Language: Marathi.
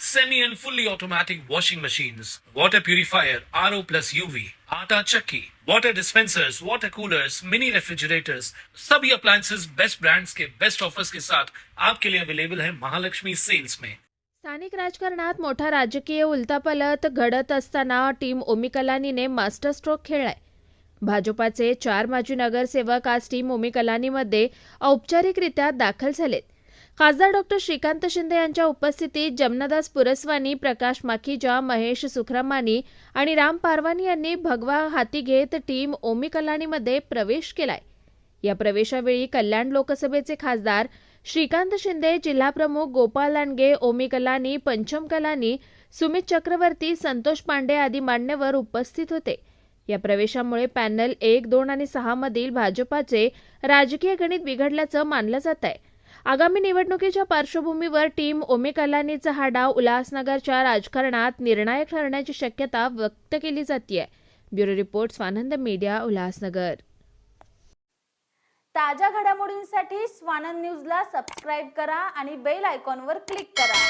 semi and fully automatic washing machines, water purifier, RO plus UV, आटा चक्की, water dispensers, water coolers, mini refrigerators, सभी appliances बेस्ट brands के बेस्ट ऑफर्स के साथ आपके लिए अवेलेबल है महालक्ष्मी सेल्स में स्थानिक राजकारणात मोठा राजकीय उलथापालथ घडत असताना टीम ओमिकलानीने मास्टर स्ट्रोक खेळलाय. भाजपाचे चार माजी नगरसेवक आज टीम ओमिकलानीमध्ये औपचारिकरित्या दाखल झालेत. खासदार डॉक्टर श्रीकांत शिंदे यांच्या उपस्थितीत जमनादास पुरस्वानी प्रकाश माखीजा महेश सुखरामानी आणि राम पारवानी यांनी भगवा हाती घेत टीम ओमी कलानीमध्ये प्रवेश केलाय. या प्रवेशावेळी कल्याण लोकसभेचे खासदार श्रीकांत शिंदे जिल्हाप्रमुख गोपाल लांडगे ओमी कलानी पंचम कलानी सुमित चक्रवर्ती संतोष पांडे आदी मान्यवर उपस्थित होते. या प्रवेशामुळे पॅनल एक दोन आणि सहा मधील भाजपाचे राजकीय गणित बिघडल्याचं मानलं जात आहे आगामी निवडणुकीच्या पार्श्वभूमीवर टीम ओमी कलानीचा हा डाव उल्हासनगरच्या राजकारणात निर्णायक ठरण्याची शक्यता व्यक्त केली जाते bureau report Swanand media Ulhasnagar. ताज्या घडामोडींसाठी स्वानंद न्यूजला सबस्क्राईब करा आणि बेल आयकॉनवर क्लिक करा.